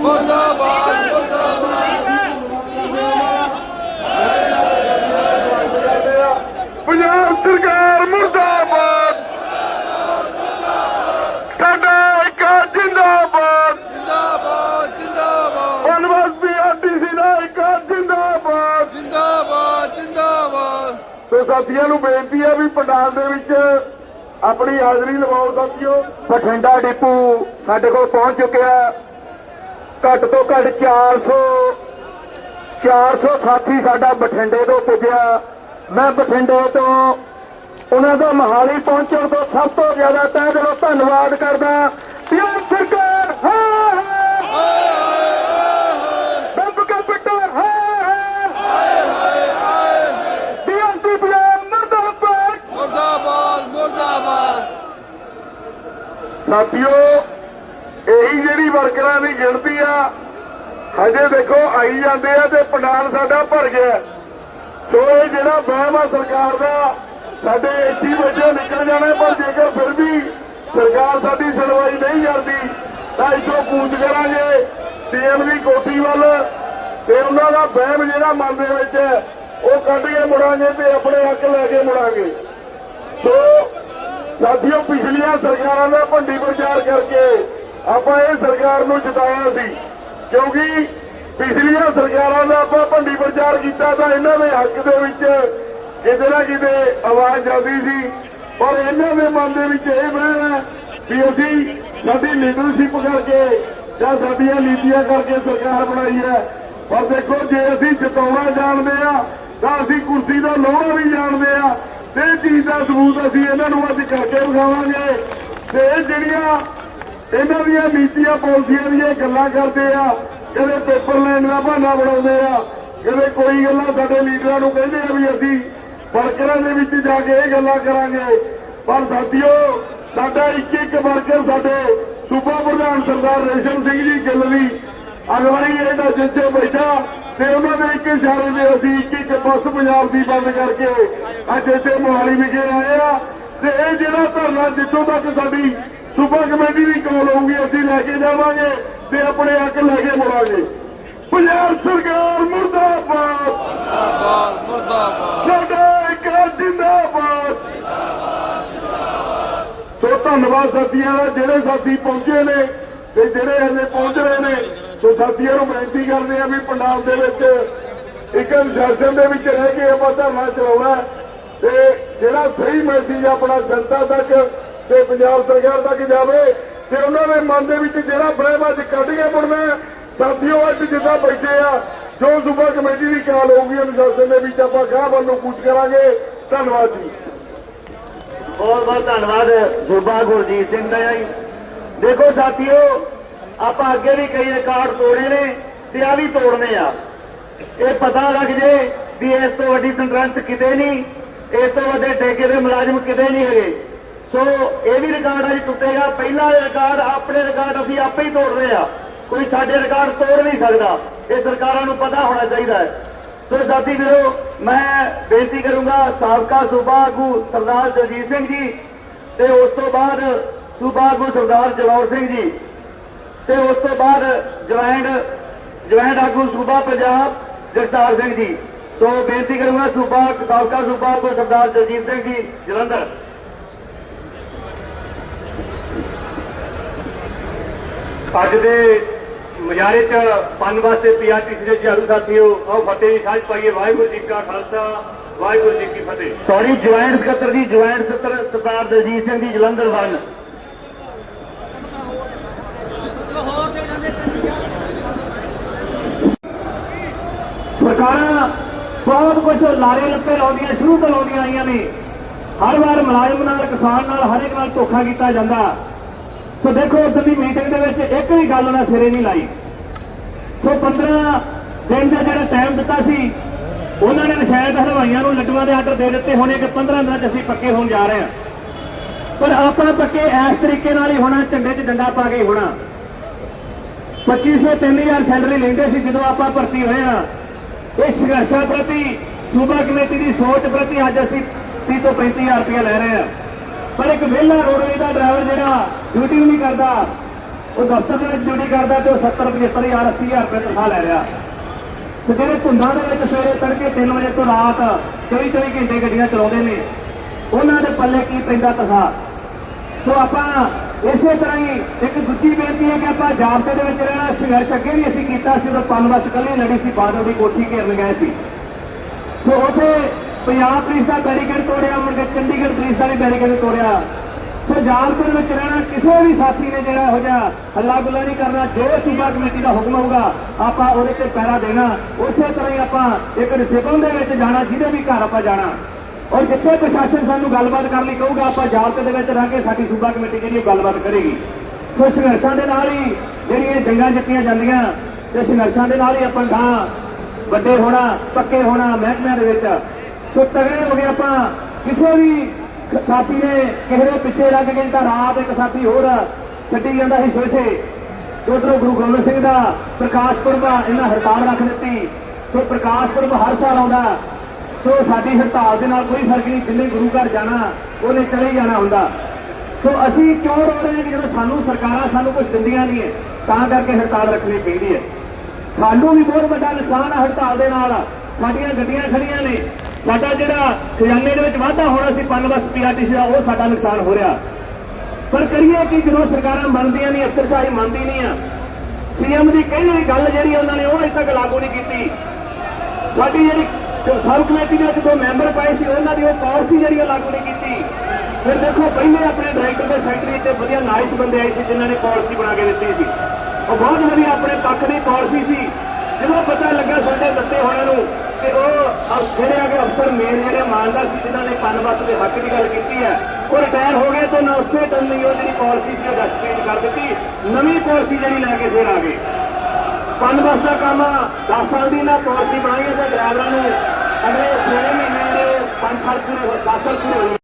ਮੁਰਦਾਬਾਦ ਪੰਜਾਬ ਸਰਕਾਰ ਮੁਰਦਾਬਾਦ। ਸਾਡਾ ਇੱਕ ਜਿੰਦਾਬਾਦ। ਜਿੰਦਾਬਾਦ ਜਿੰਦਾਬਾਦ। ਬਨਵਾਸ ਪੀਆਰਟੀਸੀ ਦਾ ਇੱਕ ਜਿੰਦਾਬਾਦ। ਜਿੰਦਾਬਾਦ ਜਿੰਦਾਬਾਦ। ਸੋ ਸਾਥੀਆਂ ਨੂੰ ਬੇਨਤੀ ਹੈ ਵੀ ਪੰਡਾਲ ਦੇ ਵਿੱਚ ਆਪਣੀ ਹਾਜ਼ਰੀ ਲਵਾਓ ਸਾਥੀਓ। ਬਠਿੰਡਾ ਡਿਪੂ ਸਾਡੇ ਕੋਲ ਪਹੁੰਚ ਚੁੱਕਿਆ। ਘੱਟ ਤੋਂ ਘੱਟ 400 400 ਸਾਥੀ ਸਾਡਾ ਬਠਿੰਡੇ ਤੋਂ ਪੁੱਜਿਆ। ਮੈਂ ਬਠਿੰਡੇ ਤੋਂ ਉਹਨਾਂ ਦਾ ਮਹਾਲੀ ਪਹੁੰਚਣ ਤੋਂ ਸਭ ਤੋਂ ਜ਼ਿਆਦਾ ਤਹਿ ਦਿਲੋਂ ਧੰਨਵਾਦ ਕਰਦਾ। ਪੰਜਾਬ ਸਰਕਾਰ ਹਾਂ ਬੱਬ ਕੈਪੀਟਲ ਹਾਂ ਡੀਐਮਪੀ ਪੰਜਾਬ ਮਰਦਾਬਾਦ। ਮੁਰਦਾਬਾਦ ਮੁਰਦਾਬਾਦ। ਸਾਥੀਓ ਇਹੀ ਜਿਹੜੀ ਵਰਕਰਾਂ ਦੀ ਗਿਣਤੀ ਆ ਹਜੇ ਦੇਖੋ ਆਈ ਜਾਂਦੇ ਆ ਤੇ ਪੰਡਾਲ ਸਾਡਾ ਭਰ ਗਿਆ ਸੋ ਇਹ ਜਿਹੜਾ ਵਹਿਮ ਆ ਸਰਕਾਰ ਦਾ ਸਾਡੇ 21 ਵਜੇ ਨਿਕਲ ਜਾਣਾ ਪਰ ਜੇਕਰ ਫਿਰ ਵੀ ਸਰਕਾਰ ਸਾਡੀ ਸੁਣਵਾਈ ਨਹੀਂ ਕਰਦੀ ਤਾਂ ਇੱਥੋਂ ਕੂਚ ਕਰਾਂਗੇ। ਸੀਐਮ ਦੀ ਕੋਠੀ ਵੱਲ ਤੇ ਉਹਨਾਂ ਦਾ ਵਹਿਮ ਜਿਹੜਾ ਮਨ ਦੇ ਵਿੱਚ ਹੈ, ਉਹ ਕੱਢ ਕੇ ਮੁੜਾਂਗੇ ਤੇ ਆਪਣੇ ਹੱਕ ਲੈ ਕੇ ਮੁੜਾਂਗੇ। ਸੋ ਸਾਥੀਓ ਪਿਛਲੀਆਂ ਸਰਕਾਰਾਂ ਦਾ ਭੰਡੀ ਪ੍ਰਚਾਰ ਕਰਕੇ ਆਪਾਂ ਇਹ ਸਰਕਾਰ ਨੂੰ ਜਿਤਾਇਆ ਸੀ, ਕਿਉਂਕਿ ਪਿਛਲੀਆਂ ਸਰਕਾਰਾਂ ਦਾ ਆਪਾਂ ਭੰਡੀ ਪ੍ਰਚਾਰ ਕੀਤਾ ਤਾਂ ਇਹਨਾਂ ਦੇ ਹੱਕ ਦੇ ਵਿੱਚ ਕਿਤੇ ਨਾ ਕਿਤੇ ਆਵਾਜ਼ ਜਾਂਦੀ ਸੀ। ਪਰ ਇਹਨਾਂ ਦੇ ਮਨ ਦੇ ਵਿੱਚ ਇਹ ਵਹਿਮ ਵੀ ਅਸੀਂ ਸਾਡੀ ਲੀਡਰਸ਼ਿਪ ਕਰਕੇ ਜਾਂ ਸਾਡੀਆਂ ਨੀਤੀਆਂ ਕਰਕੇ ਸਰਕਾਰ ਬਣਾਈ ਹੈ। ਪਰ ਦੇਖੋ, ਜੇ ਅਸੀਂ ਜਿਤਾਉਣਾ ਜਾਣਦੇ ਆ ਤਾਂ ਅਸੀਂ ਕੁਰਸੀ ਦਾ ਲੋਹਾ ਵੀ ਜਾਣਦੇ ਆ ਤੇ ਇਹ ਚੀਜ਼ ਦਾ ਸਬੂਤ ਅਸੀਂ ਇਹਨਾਂ ਨੂੰ ਅੱਜ ਕਰਕੇ ਵਿਖਾਵਾਂਗੇ। ਤੇ ਜਿਹੜੀਆਂ ਇਹਨਾਂ ਦੀਆਂ ਨੀਤੀਆਂ ਪਾਲਿਸੀਆਂ ਦੀਆਂ ਗੱਲਾਂ ਕਰਦੇ ਆ ਕਦੇ ਪੇਪਰ ਲੈਣ ਦਾ ਬਹਾਨਾ ਬਣਾਉਂਦੇ ਆ ਕਦੇ ਕੋਈ ਗੱਲਾਂ ਸਾਡੇ ਲੀਡਰਾਂ ਨੂੰ ਕਹਿੰਦੇ ਆ ਵੀ ਅਸੀਂ ਵਰਕਰਾਂ ਦੇ ਵਿੱਚ ਜਾ ਕੇ ਇਹ ਗੱਲਾਂ ਕਰਾਂਗੇ। ਪਰ ਸਾਥੀਓ, ਸਾਡਾ ਇੱਕ ਇੱਕ ਵਰਕਰ ਸਾਡੇ ਸੂਬਾ ਪ੍ਰਧਾਨ ਸਰਦਾਰ ਰੇਸ਼ਮ ਸਿੰਘ ਜੀ ਗਿੱਲ ਦੀ ਅਗਵਾਈ ਇਹਦਾ ਜਿੱਥੇ ਬੈਠਾ, ਤੇ ਉਹਨਾਂ ਦੇ ਇੱਕ ਇਸ਼ਾਰੇ ਦੇ ਅਸੀਂ ਇੱਕ ਇੱਕ ਬੱਸ ਪੰਜਾਬ ਦੀ ਬੰਦ ਕਰਕੇ ਅੱਜ ਇੱਥੇ ਮੋਹਾਲੀ ਵਿਖੇ ਆਏ ਆ। ਤੇ ਇਹ ਜਿਹੜਾ ਧਰਨਾ ਜਿੱਥੋਂ ਤੱਕ ਸਾਡੀ ਸੂਬਾ ਕਮੇਟੀ ਦੀ ਕਾਲ ਹੋਊਗੀ, ਅਸੀਂ ਲੈ ਕੇ ਜਾਵਾਂਗੇ ਤੇ ਆਪਣੇ ਹੱਕ ਲੈ ਕੇ ਮੁੜਾਂਗੇ। ਪੰਜਾਬ ਸਰਕਾਰ ਮੁਰਦਾਬਾਦ। ਮੁਰਦਾਬਾਦ ਮੁਰਦਾਬਾਦ ਸਾਡਾ ਇੱਕ ਜਿੰਦਾਬਾਦ। ਸੋ ਧੰਨਵਾਦ ਸਾਥੀਆਂ ਦਾ ਜਿਹੜੇ ਸਾਥੀ ਪਹੁੰਚੇ ਨੇ ਤੇ ਜਿਹੜੇ ਹਲੇ ਪਹੁੰਚ ਰਹੇ ਨੇ, ਸੋ ਸਾਥੀਆਂ ਨੂੰ ਬੇਨਤੀ ਕਰਦੇ ਆ ਵੀ ਪੰਜਾਬ ਦੇ ਵਿੱਚ ਇੱਕ ਅਨੁਸ਼ਾਸਨ ਦੇ ਵਿੱਚ ਰਹਿ ਕੇ ਆਪਾਂ ਧਰਨਾ ਚਲਾਉਣਾ ਤੇ ਜਿਹੜਾ ਸਹੀ ਮੈਸੇਜ ਆਪਣਾ ਜਨਤਾ ਤੱਕ ਤੇ ਪੰਜਾਬ ਸਰਕਾਰ ਤੱਕ ਜਾਵੇ ਤੇ ਉਹਨਾਂ ਦੇ ਮਨ ਦੇ ਵਿੱਚ ਜਿਹੜਾ ਵਹਿਮ ਅੱਜ ਕੱਢ ਕੇ ਮੁੜਨਾ ਹੈ। ਸਾਥੀਓ, ਅੱਜ ਜਿੱਦਾਂ ਬੈਠੇ ਆ, ਜੋ ਸੂਬਾ ਕਮੇਟੀ ਦੀ ਕਾਲ ਹੋਊਗੀ, ਅਨੁਸ਼ਾਸਨ ਦੇ ਵਿੱਚ ਆਪਾਂ ਗਾਹ ਵੱਲ ਕੂਚ ਕਰਾਂਗੇ। ਧੰਨਵਾਦ ਜੀ। ਬਹੁਤ ਬਹੁਤ ਧੰਨਵਾਦ, ਸੂਬਾ ਗੁਰਜੀਤ ਸਿੰਘ ਦਾ ਜੀ। ਦੇਖੋ ਸਾਥੀਓ, ਆਪਾਂ ਅੱਗੇ ਵੀ ਕਈ ਰਿਕਾਰਡ ਤੋੜੇ ਨੇ ਤੇ ਆ ਵੀ ਤੋੜਨੇ ਆ। ਇਹ ਪਤਾ ਲੱਗ ਜੇ ਵੀ ਇਸ ਤੋਂ ਵੱਡੀ ਸੰਗਰੰਥ ਕਿਤੇ ਨਹੀਂ, ਇਸ ਤੋਂ ਵੱਡੇ ਠੇਕੇ ਦੇ ਮੁਲਾਜ਼ਮ ਕਿਤੇ ਨਹੀਂ ਹੈਗੇ। ਸੋ ਇਹ ਵੀ ਰਿਕਾਰਡ ਅੱਜ ਟੁੱਟੇਗਾ। ਪਹਿਲਾ ਰਿਕਾਰਡ ਆਪਣੇ ਰਿਕਾਰਡ ਅਸੀਂ ਆਪੇ ਹੀ ਤੋੜ ਰਹੇ ਆ ਕੋਈ ਸਾਡੇ ਰਿਕਾਰਡ ਤੋੜ ਨਹੀਂ ਸਕਦਾ। ਇਹ ਸਰਕਾਰਾਂ ਨੂੰ ਪਤਾ ਹੋਣਾ ਚਾਹੀਦਾ ਹੈ। ਸੋ ਸਾਥੀ ਵੀਰੋ, ਮੈਂ ਬੇਨਤੀ ਕਰੂੰਗਾ ਸਾਬਕਾ ਸੂਬਾ ਆਗੂ ਸਰਦਾਰ ਜਗਜੀਤ ਸਿੰਘ ਜੀ ਤੇ ਉਸ ਤੋਂ ਬਾਅਦ ਸੂਬਾ ਆਗੂ ਸਰਦਾਰ ਜਲੌਰ ਸਿੰਘ ਜੀ ਤੇ ਉਸ ਤੋਂ ਬਾਅਦ ਜੁਆਇੰਟ ਜੁਆਇੰਟ ਆਗੂ ਸੂਬਾ ਪੰਜਾਬ ਜਗਤਾਰ ਸਿੰਘ ਜੀ। ਸੋ ਬੇਨਤੀ ਕਰੂੰਗਾ ਸੂਬਾ, ਸਾਬਕਾ ਸੂਬਾ ਆਗੂ ਸਰਦਾਰ ਜਗਜੀਤ ਸਿੰਘ ਜੀ, ਜਲੰਧਰ। ਅੱਜ ਦੇ ਮੁਜ਼ਾਹਰੇ ਚ ਪੰਨ ਵਾਸਤੇ ਪੀਆਰਟੀਸੀ ਦੇ ਚਾਲੂ ਸਾਥੀਓ, ਆਓ ਫਤਿਹ ਦੀ ਸਾਂਝ ਪਾਈਏ। ਵਾਹਿਗੁਰੂ ਜੀ ਕਾ ਖਾਲਸਾ, ਵਾਹਿਗੁਰੂ ਜੀ ਕੀ ਫਤਿਹ। ਸੌਰੀ ਜੁਆਇੰਟ ਸਕੱਤਰ ਜੀ ਜੁਆਇੰਟ ਸਕੱਤਰ ਸਰਦਾਰ ਦਲਜੀਤ ਸਿੰਘ ਜੀ, ਜਲੰਧਰ ਵੱਲ। ਸਰਕਾਰਾਂ ਬਹੁਤ ਕੁਝ ਲਾਰੇ ਲੱਪੇ ਲਾਉਂਦੀਆਂ, ਸ਼ੁਰੂ ਤੋਂ ਲਾਉਂਦੀਆਂ ਆਈਆਂ ਨੇ। ਹਰ ਵਾਰ ਮੁਲਾਜ਼ਮ ਨਾਲ, ਕਿਸਾਨ ਨਾਲ, ਹਰ ਇੱਕ ਨਾਲ ਧੋਖਾ ਕੀਤਾ ਜਾਂਦਾ। ਸੋ ਦੇਖੋ ਉਸ ਦੀ ਮੀਟਿੰਗ ਦੇ ਵਿੱਚ ਇੱਕ ਵੀ ਗੱਲ ਉਹਨਾਂ ਸਿਰੇ ਨਹੀਂ ਲਾਈ। ਸੋ 15 ਦਿਨ ਦਾ ਜਿਹੜਾ ਟਾਈਮ ਦਿੱਤਾ ਸੀ, ਉਹਨਾਂ ਨੇ ਸ਼ਾਇਦ ਹਲਵਾਈਆਂ ਨੂੰ ਲੱਡੂਆਂ ਦੇ ਆਰਡਰ ਦੇ ਦਿੱਤੇ ਹੋਣੇ ਕਿ 15 ਦਿਨਾਂ 'ਚ ਅਸੀਂ ਪੱਕੇ ਹੋਣ ਜਾ ਰਹੇ ਹਾਂ। ਪਰ ਆਪਾਂ ਪੱਕੇ ਇਸ ਤਰੀਕੇ ਨਾਲ ਹੀ ਹੋਣਾ, ਝੰਡੇ 'ਚ ਡੰਡਾ ਪਾ ਕੇ ਹੀ ਹੋਣਾ। 2500 3000 ਸੈਲਰੀ ਲੈਂਦੇ ਸੀ ਜਦੋਂ ਆਪਾਂ ਭਰਤੀ ਹੋਏ ਆ ਇਹ ਸੰਘਰਸ਼ਾਂ ਪ੍ਰਤੀ, ਸੂਬਾ ਕਮੇਟੀ ਦੀ ਸੋਚ ਪ੍ਰਤੀ ਅੱਜ ਅਸੀਂ 30 ਤੋਂ 35000 ਰੁਪਏ ਲੈ ਰਹੇ ਆ ਪਰ ਇੱਕ ਵਿਹਲਾ ਰੋਡਵੇ ਦਾ ਡਰਾਈਵਰ ਜਿਹੜਾ ਡਿਊਟੀ ਵੀ ਨਹੀਂ ਕਰਦਾ, ਉਹ ਦਫ਼ਤਰ ਦੇ ਵਿੱਚ ਡਿਊਟੀ ਕਰਦਾ ਤੇ ਉਹ 70 75000 80000 ਰੁਪਏ ਤਨਖਾਹ ਲੈ ਰਿਹਾ। ਤੇ ਜਿਹੜੇ ਧੁੰਦਾਂ ਦੇ ਵਿੱਚ ਸਵੇਰੇ ਤੜਕੇ 3 ਵਜੇ ਤੋਂ ਰਾਤ 24 24 ਘੰਟੇ ਗੱਡੀਆਂ ਚਲਾਉਂਦੇ ਨੇ, ਉਹਨਾਂ ਦੇ ਪੱਲੇ ਕੀ ਪੈਂਦਾ ਤਨਖਾਹ? ਸੋ ਆਪਾਂ ਇਸੇ ਤਰ੍ਹਾਂ ਹੀ ਇੱਕ ਦੂਜੀ ਬੇਨਤੀ ਹੈ ਕਿ ਆਪਾਂ ਜਾਬਤੇ ਦੇ ਵਿੱਚ ਰਹਿਣਾ, ਸੰਘਰਸ਼ ਅੱਗੇ ਵੀ ਅਸੀਂ ਕੀਤਾ ਸੀ, ਉਦੋਂ ਪੰਜ ਪਨਵਸ ਕੱਲੀ ਲੜੀ ਸੀ ਬਾਦਲ ਦੀ ਕੋਠੀ ਘੇਰਨ ਗਏ ਸੀ। ਸੋ ਉੱਥੇ ਪੰਜਾਬ ਪੁਲਿਸ ਦਾ ਬੈਰੀਕੇਡ ਤੋੜਿਆ, ਮੁੜ ਕੇ ਚੰਡੀਗੜ੍ਹ ਪੁਲਿਸ ਦਾ ਵੀ ਬੈਰੀਕੇਡ ਤੋੜਿਆ। ਸੋ ਵਿੱਚ ਰਹਿਣਾ ਕਿਸੇ ਵੀ ਸਾਥੀ ਨੇ ਜਿਹੜਾ ਇਹੋ ਜਿਹਾ ਹੱਲਾ ਗੁੱਲਾ ਨਹੀਂ ਕਰਨਾ, ਜੋ ਸੂਬਾ ਕਮੇਟੀ ਦਾ ਹੁਕਮ ਹੋਊਗਾ, ਆਪਾਂ ਉਹਦੇ ਤੇ ਪੈਰਾ ਦੇਣਾ। ਉਸੇ ਤਰ੍ਹਾਂ ਹੀ ਆਪਾਂ ਇੱਕ ਡਿਸਪਲਿਨ ਦੇ ਵਿੱਚ ਜਾਣਾ, ਜਿਹਦੇ ਵੀ ਘਰ ਆਪਾਂ ਜਾਣਾ। ਔਰ ਜਿੱਥੇ ਪ੍ਰਸ਼ਾਸਨ ਸਾਨੂੰ ਗੱਲਬਾਤ ਕਰਨ ਲਈ ਕਹੂਗਾ, ਆਪਾਂ ਜਾਬਤੇ ਦੇ ਵਿੱਚ ਰਹਿ ਕੇ ਸਾਡੀ ਸੂਬਾ ਕਮੇਟੀ ਜਿਹੜੀ ਉਹ ਗੱਲਬਾਤ ਕਰੇਗੀ। ਸੋ ਸੰਘਰਸ਼ਾਂ ਦੇ ਨਾਲ ਹੀ ਜਿਹੜੀਆਂ ਜੰਗਾਂ ਜਿੱਤੀਆਂ ਜਾਂਦੀਆਂ, ਤੇ ਸੰਘਰਸ਼ਾਂ ਦੇ ਨਾਲ ਹੀ ਆਪਾਂ ਗਾਂ ਵੱਡੇ ਹੋਣਾ, ਪੱਕੇ ਹੋਣਾ ਮਹਿਕਮਿਆਂ ਦੇ ਵਿੱਚ ਸੋ ਤਗੜੇ ਹੋ ਗਏ ਆਪਾਂ। ਕਿਸੇ ਵੀ ਸਾਥੀ ਨੇ ਕਿਸੇ ਦੇ ਪਿੱਛੇ ਲੱਗ ਕੇ ਤਾਂ ਰਾਤ ਇੱਕ ਸਾਥੀ ਹੋਰ ਛੱਡੀ ਜਾਂਦਾ ਸੀ ਸੋਚੇ ਉਧਰੋਂ ਗੁਰੂ ਗੋਬਿੰਦ ਸਿੰਘ ਦਾ ਪ੍ਰਕਾਸ਼ ਪੁਰਬ ਆ, ਇਹਨਾਂ ਹੜਤਾਲ ਰੱਖ ਦਿੱਤੀ। ਸੋ ਪ੍ਰਕਾਸ਼ ਪੁਰਬ ਹਰ ਸਾਲ ਆਉਂਦਾ। ਸੋ ਸਾਡੀ ਹੜਤਾਲ ਦੇ ਨਾਲ ਕੋਈ ਫ਼ਰਕ ਨਹੀਂ ਜਿੰਨੇ ਗੁਰੂ ਘਰ ਜਾਣਾ ਉਹਨੇ ਚਲੇ ਹੀ ਜਾਣਾ ਹੁੰਦਾ। ਸੋ ਅਸੀਂ ਕਿਉਂ ਰੋ ਰਹੇ ਹਾਂ ਕਿ ਜਦੋਂ ਸਾਨੂੰ ਸਰਕਾਰਾਂ ਸਾਨੂੰ ਕੁਝ ਦਿੰਦੀਆਂ ਨਹੀਂ ਹੈ ਤਾਂ ਕਰਕੇ ਹੜਤਾਲ ਰੱਖਣੀ ਪੈਂਦੀ ਹੈ। ਸਾਨੂੰ ਵੀ ਬਹੁਤ ਵੱਡਾ ਨੁਕਸਾਨ ਆ ਹੜਤਾਲ ਦੇ ਨਾਲ। ਸਾਡੀਆਂ ਗੱਡੀਆਂ ਖੜੀਆਂ ਨੇ। ਸਾਡਾ ਜਿਹੜਾ ਖਜ਼ਾਨੇ ਦੇ ਵਿੱਚ ਵਾਧਾ ਹੋਣਾ ਸੀ ਪਨਬਸ ਪੀਆਰਟੀਸੀ ਦਾ ਉਹ ਸਾਡਾ ਨੁਕਸਾਨ ਹੋ ਰਿਹਾ। ਪਰ ਕਰੀਏ ਕਿ ਜਦੋਂ ਸਰਕਾਰਾਂ ਮੰਨਦੀਆਂ ਨਹੀਂ ਅਫਸਰਸ਼ਾਹੀ ਮੰਨਦੀ ਨਹੀਂ ਆ, ਸੀਐਮ ਦੀ ਕਹੀ ਹੋਈ ਗੱਲ ਜਿਹੜੀ ਉਹਨਾਂ ਨੇ ਉਹ ਅਜੇ ਤੱਕ ਲਾਗੂ ਨਹੀਂ ਕੀਤੀ। ਸਾਡੀ ਜਿਹੜੀ ਸਬ ਕਮੇਟੀ ਦੇ ਵਿੱਚ ਦੋ ਮੈਂਬਰ ਪਾਏ ਸੀ, ਉਹਨਾਂ ਦੀ ਉਹ ਪਾਲਿਸੀ ਜਿਹੜੀ ਉਹ ਲਾਗੂ ਨਹੀਂ ਕੀਤੀ। ਫਿਰ ਦੇਖੋ, ਪਹਿਲੇ ਆਪਣੇ ਡਾਇਰੈਕਟਰ ਦੇ ਸੈਕਟਰੀ ਤੇ ਵਧੀਆ ਨਾਈਸ ਬੰਦੇ ਆਏ ਸੀ, ਜਿਨ੍ਹਾਂ ਨੇ ਪਾਲਿਸੀ ਬਣਾ ਕੇ ਦਿੱਤੀ ਸੀ। ਉਹ ਬਹੁਤ ਵਧੀਆ ਆਪਣੇ ਪੱਖ ਦੀ ਪਾਲਿਸੀ ਸੀ। ਜਦੋਂ ਪਤਾ ਲੱਗਾ ਸਾਡੇ ਦਿੱਤੇ ਹੋਣਿਆਂ ਨੂੰ ਤੇ ਉਹ ਜਿਹੜੇ ਆ ਆਗੇ ਅਫਸਰ ਮੇਨ ਜਿਹੜੇ ਇਮਾਨਦਾਰ ਸੀ, ਜਿਨ੍ਹਾਂ ਨੇ ਪਨਬਸ ਦੇ ਹੱਕ ਦੀ ਗੱਲ ਕੀਤੀ ਹੈ, ਉਹ ਰਿਟਾਇਰ ਹੋ ਗਏ ਤਾਂ ਨਾ ਉਸੇ ਟਾਈਮ ਨਹੀਂ ਉਹ ਜਿਹੜੀ ਪਾਲਿਸੀ ਸੀ ਉਹ ਚੇਂਜ ਕਰ ਦਿੱਤੀ। ਨਵੀਂ ਪਾਲਿਸੀ ਜਿਹੜੀ ਲੈ ਕੇ ਫਿਰ ਆ ਗਏ। ਪਨਬਸ ਦਾ ਕੰਮ 10 ਸਾਲ ਦੀ ਨਾ ਪਾਲਿਸੀ ਬਣਾਈ ਹੈ ਤੇ ਡਰਾਈਵਰਾਂ ਨੂੰ ਅਗਲੇ 6 ਮਹੀਨੇ ਦੇ 5 ਸਾਲ ਪੂਰੇ 10 ਸਾਲ ਪੂਰੇ